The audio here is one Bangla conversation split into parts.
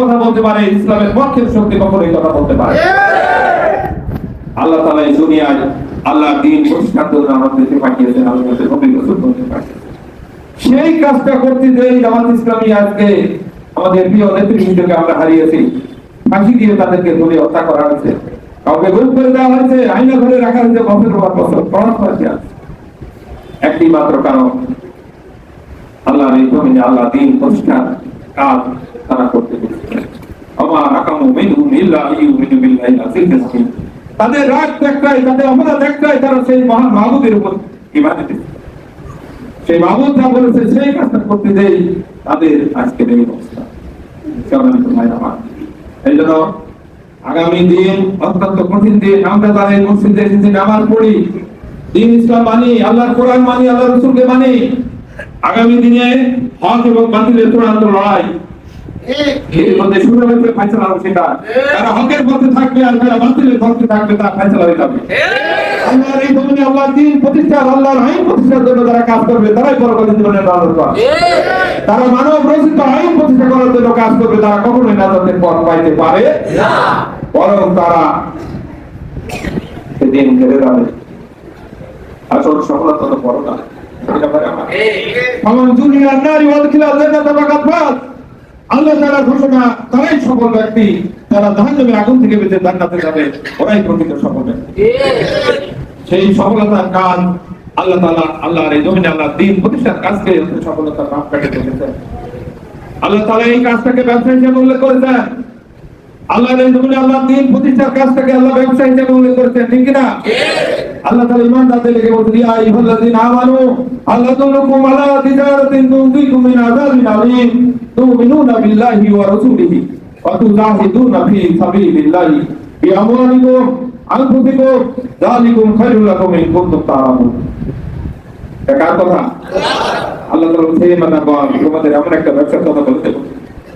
কথা বলতে পারে, ইসলামের পক্ষের শক্তি কখনো এই কথা বলতে পারে আল্লাহ তালা এই দুনিয়ায় আল্লাহ দিন প্রতিষ্ঠার জন্য আমাদেরকে পাঠিয়েছেন আমাদের নবী রাসূল পাঠিয়েছেন সেই কাজটা করতে যে জামাত ইসলামী আজকে আমাদের প্রিয় নেতৃবৃন্দকে আমরা হারিয়েছি, ফাঁসি দিয়ে তাদেরকে ধরে হত্যা করা হয়েছে। কাউকে গুম করে দেওয়া হয়েছে, আইনা ধরে রাখা হয়েছে বছর পর বছর পড়ানো হয়েছে। একটি মাত্র কারণ, আল্লাহর এই জমিনে আল্লাহ দিন প্রতিষ্ঠার কাজ তারা করতে তাদের তাদের তাদের এই জন্য আগামী দিন অত্যন্ত কঠিন দিন। আমরা এই মসজিদে এসেছি, নামাজ পড়ি, দিন ইসলাম মানি, আল্লাহর কোরআন মানি আল্লাহ রসুলকে মানি। আগামী দিনে হক এবং বাতিলের চূড়ান্ত লড়াই এর মধ্যে শুরু হয়েছে ফাইসলা সেটা তারা হকের পথে থাকবে আর যারা বাতিলের পথে থাকবে তার ফাইসলা হয়ে যাবে। আল্লাহর এই জমিনে আল্লাহর দিন প্রতিষ্ঠা আল্লাহর আইন প্রতিষ্ঠার জন্য যারা কাজ করবে তারাই পরকালে জীবনের নাজাত পাবে। তারা মানব রচিত আইন প্রতিষ্ঠা করার জন্য কাজ করবে তারা কখনোই নাজাতের পথ পাইতে পারে বরং তারা সেদিন হেরে যাবে আসল সফলতা তো বড় না আমার। দুনিয়ার নারী ওয়াদখিলা জান্নাতা ফাকাদ ফাজ আল্লাহ তাআলা ঘোষণা, তারাই সফল ব্যক্তি। তারা জাহান্নামের আগুন থেকে বেঁচে জান্নাতে যাবে, ওরাই প্রকৃত সফল ব্যক্তি। সেই সফলতার কাজ আল্লাহ তাআলা আল্লাহর এই জমিনে আল্লাহ দিন প্রতিষ্ঠার কাজকে সফলতার মাপ কাটে আল্লাহ তাআলা এই কাজটাকে ব্যবসা হিসেবে উল্লেখ করেছেন। জমিনে আল্লাহ দিন প্রতিষ্ঠার কাজটাকে আল্লাহ ব্যবসা হিসেবে উল্লেখ করেছেন, ঠিক না আল্লাহ তাআলা ইমানদারদেরকে বলতে ইয়া আইয়ুহাল্লাযীনা আমানু আল্লাহ তুলুকুম আলা তিজারাতিন তুনজিকুম মিন আযাবিন আলীম, তুমিনুনা বিল্লাহি ওয়া রাসূলিহি ওয়া তুজাহিদুনা ফি সাবিলিল্লাহি বিআমওয়ালিকুম, আনফুসিকুম, যালিকুম খায়রুল লাকুম ইন কুনতুম তাআলামুন. এটা কার কথা? আল্লাহ তাআলা বলছে মানে তোমাদের এমন একটা ব্যবসার কথা বলতে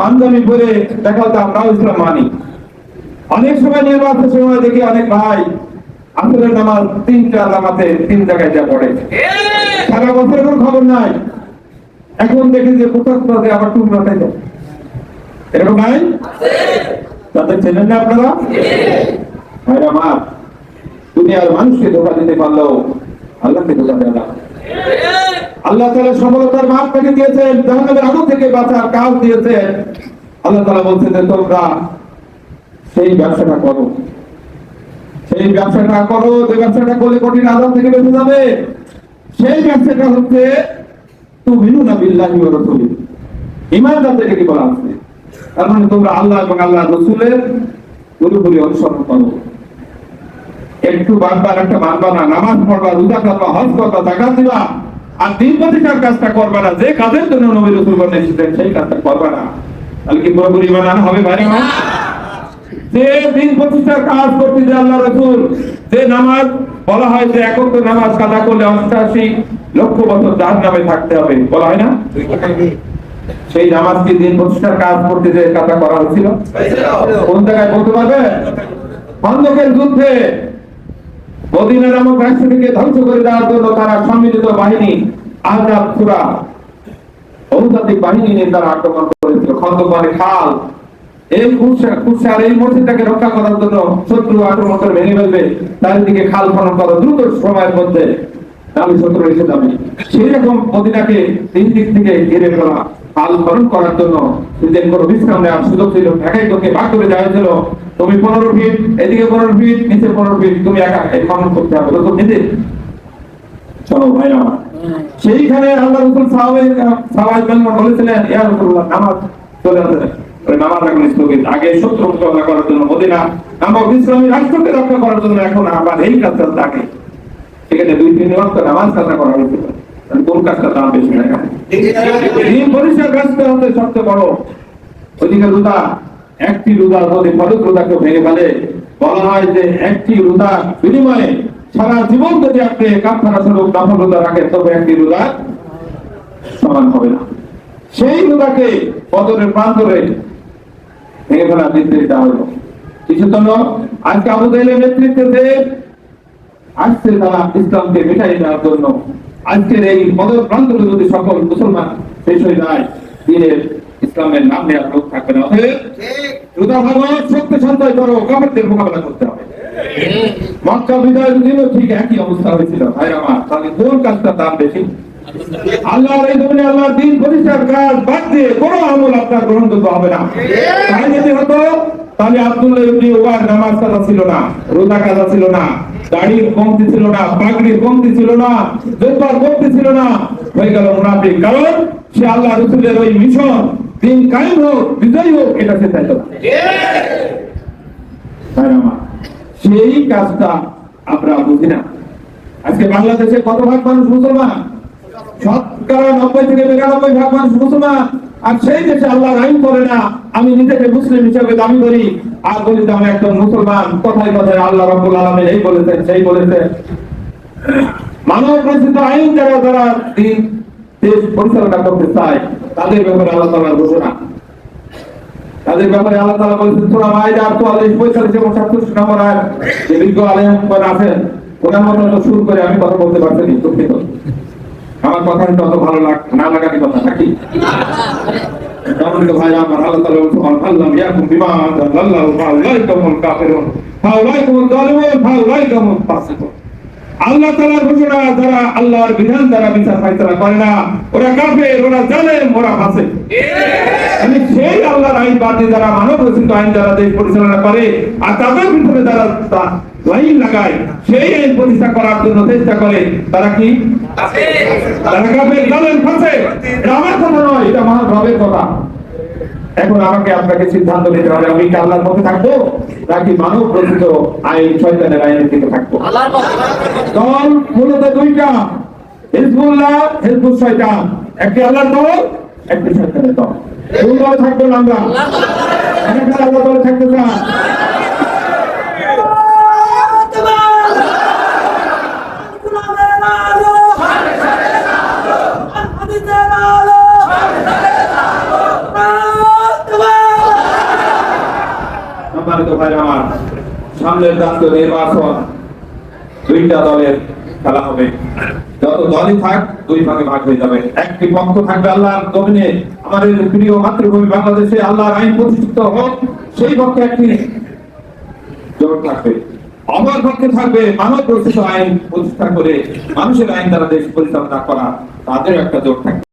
পাঞ্জাবি পরে দেখা তো আমরাও ইসলাম মানি। অনেক সময় নির্বাচন সময় দেখি অনেক ভাই আসলে নামাজ তিনটা নামাতে তিন জায়গায় যা পড়ে। সারা বছর কোনো খবর নাই। এখন দেখি যে দিয়ে আবার টুকরা তাই যায় এরকম নাই? তাদের ছেলেন না আপনারা? ভাই আমার, দুনিয়ার মানুষকে ধোকা দিতে পারলেও আল্লাহকে ধোকা দেয় না। আল্লাহ তাআলা সফলতার মাপ পেতে দিয়েছেন, জাহান্নামের আগুন থেকে বাঁচার কাজ দিয়েছেন। আল্লাহ তালা বলছেন যে, তোমরা সেই ব্যবসাটা করো। সেই ব্যবসাটা করো, যে ব্যবসাটা করলে কঠিন আজাব থেকে বেঁচে যাবে। সেই ব্যবসাটা হচ্ছে তুমিনু না বিল্লাহি ওয়া রাসূলি। ইমানদারদেরকে কি বলা আছে তার মানে তোমরা আল্লাহ এবং আল্লাহ রসুলের পুরোপুরি অনুসরণ করো। একটু বারবার একটা মানবা না, নামাজ পড়বা, রোজা করবা হজ করবা জাকাত দিবা আর দিন প্রতিষ্ঠার কাজটা করবা না। যে কাজের জন্য নবী রসুল এসেছেন সেই কাজটা করবা না। তাহলে কি পুরোপুরি ইমান হবে ভাই যে দিন প্রতিষ্ঠার কাজ করতে যে আল্লাহ রসুল যে নামাজ বলা হয় যে একক নামাজ কাদা করলে অষ্টাশি লক্ষ বছর জাহান নামে থাকতে হবে। বলা হয় না? সেই নামাজ কি দিন প্রতিষ্ঠার কাজ করতে যে কাদা করা হয়েছিল। কোন জায়গায় বলতে পারবে? খন্দকের যুদ্ধে মদিনা নামক রাষ্ট্রটিকে ধ্বংস করে দেওয়ার জন্য তারা সম্মিলিত বাহিনী আজাদ সুরা বহুজাতিক বাহিনী নিয়ে তারা আক্রমণ করেছিল। খন্দক মানে খাল, এই কুৎসার এই মসজিদটাকে রক্ষা করার জন্য শত্রু আক্রমণ করে ভেঙে ফেলবে। চারিদিকে খাল খনন দ্রুত সময়ের মধ্যে আমি শত্রু এসে যাবে। মদিনাকে তিন দিক থেকে ঘিরে ফেলা, খাল খনন করার জন্য যদি কোনো বিশ্রাম নেওয়ার সুযোগ ছিল একাই তোকে ভাগ করে দেওয়া তুমি পনেরো ফিট এদিকে পনেরো ফিট নিচে পনেরো ফিট তুমি একা খনন করতে হবে। তো নিজে চলো ভাই আমার সেইখানে আল্লাহ রসুল বলেছিলেন ইয়া রাসূলুল্লাহ নামাজ চলে আসে নামাজ এখন স্থগিত। আগে শত্রু মোকাবেলা করার জন্য মদিনা নামক ইসলামী রাষ্ট্রকে রক্ষা করার জন্য এখন আবার এই কাজটা থাকে সেখানে দুই তিন ওয়াক্ত নামাজ কাজটা করা তাহলে কোন কাজটা দাম বেশি না দিন পরিষ্কার কাজটা হচ্ছে সবচেয়ে বড়। ওইদিকে জুতা একটি মধ্যে পদক রোজাকে ভেঙে ফেলে, বলা হয় যে একটি রোজার বিনিময়ে সারা জীবন যদি আপনি কাপড়া স্বরূপ নফল রোজা রাখেন, তবে একটি রোজা সমান হবে না। সেই রোজাকে বদরের প্রান্তরে ভেঙে ফেলার নির্দেশ দেওয়া হলো। কিছু জন্য আজকে আবু নেতৃত্বে আসছে তারা ইসলামকে মিটাই দেওয়ার জন্য, আজকের এই বদর প্রান্তরে যদি সকল মুসলমান শেষ হয়ে যায়, দিনের ইসলামের নাম নেওয়ার লোক থাকবে না। তাহলে আব্দুল্লাহ নামাজ ছিল না, রোজা কাজা ছিল না, দাড়ির কমতি ছিল না, পাগড়ির কমতি ছিল না, জোব্বার কমতি ছিল না। হয়ে গেল কারণ সে আল্লাহ রসুলের ওই মিশন দিন কায়েম হোক বিজয়ী হোক এটা সে চাইতো না। আমার, সেই কাজটা আমরা বুঝি না। আজকে বাংলাদেশে কত ভাগ মানুষ মুসলমান? শতকরা নব্বই থেকে বিরানব্বই ভাগ মানুষ মুসলমান। আর সেই দেশে আল্লাহর আইন করে না আমি নিজেকে মুসলিম হিসেবে দাবি করি। আর বলি যে আমি একজন মুসলমান কথায় কথায় আল্লাহ রব্বুল আলমী এই বলেছেন সেই বলেছেন। মানব রচিত আইন যারা যারা দেশ পরিচালনা করতে চায়, তাদের ব্যাপারে আল্লাহ তালার ঘোষণা। তাদের ব্যাপারে আল্লাহ তালা বলেছেন, তোরা আর পঁয়তাল্লিশ এবং নম্বর আর যে বিজ্ঞ আছেন ওনার মতো শুরু করে আমি কথা বলতে পারছি দুঃখিত। আমার কথা হয়তো অত ভালো লাগ, না লাগারই কথা, নাকি? আমার আল্লাহ আল্লাহ তাআলার ঘোষণা যারা আল্লাহর বিধান দ্বারা বিচার ফাইসলা করে না ওরা কাফের ওরা জালেম ওরা ফাসিক। মানে সেই আল্লাহর আইন বাদ যারা মানব রচিত আইন যারা দেশ পরিচালনা করে আর তাদের ভিতরে যারা লাইন লাগায় সেই আইন প্রতিষ্ঠা করার জন্য চেষ্টা করে তারা কি? তারা কাফের জালেম এটা আমার কথা নয় এটা মহান রবের কথা। এখন আমাকে আপনাকে সিদ্ধান্ত নিতে হবে। আমি কি আল্লাহর পথে থাকব? নাকি মানব রচিত আইন শয়তানের আইনের দিকে থাকব? দল মূলত দুইটা। হিজবুল্লাহ হিজবুল শয়তান। একটি আল্লাহর দল একটি শয়তানের দল। কোন দল থাকব না আমরা? আল্লাহ দল। থাকতে চান সম্মানিত ভাই আমার সামনের জাতীয় নির্বাচন দুইটা দলের খেলা হবে। যত দলই থাক, দুই ভাগে ভাগ হয়ে যাবে। একটি পক্ষ থাকবে আল্লাহর জমিনে। আমাদের প্রিয় মাতৃভূমি বাংলাদেশে আল্লাহর আইন প্রতিষ্ঠিত হোক, সেই পক্ষে একটি জোট থাকবে। অপর পক্ষে থাকবে মানব রচিত আইন প্রতিষ্ঠা করে মানুষের আইন দ্বারা দেশ পরিচালনা করা। তাদের একটা জোট থাকবে।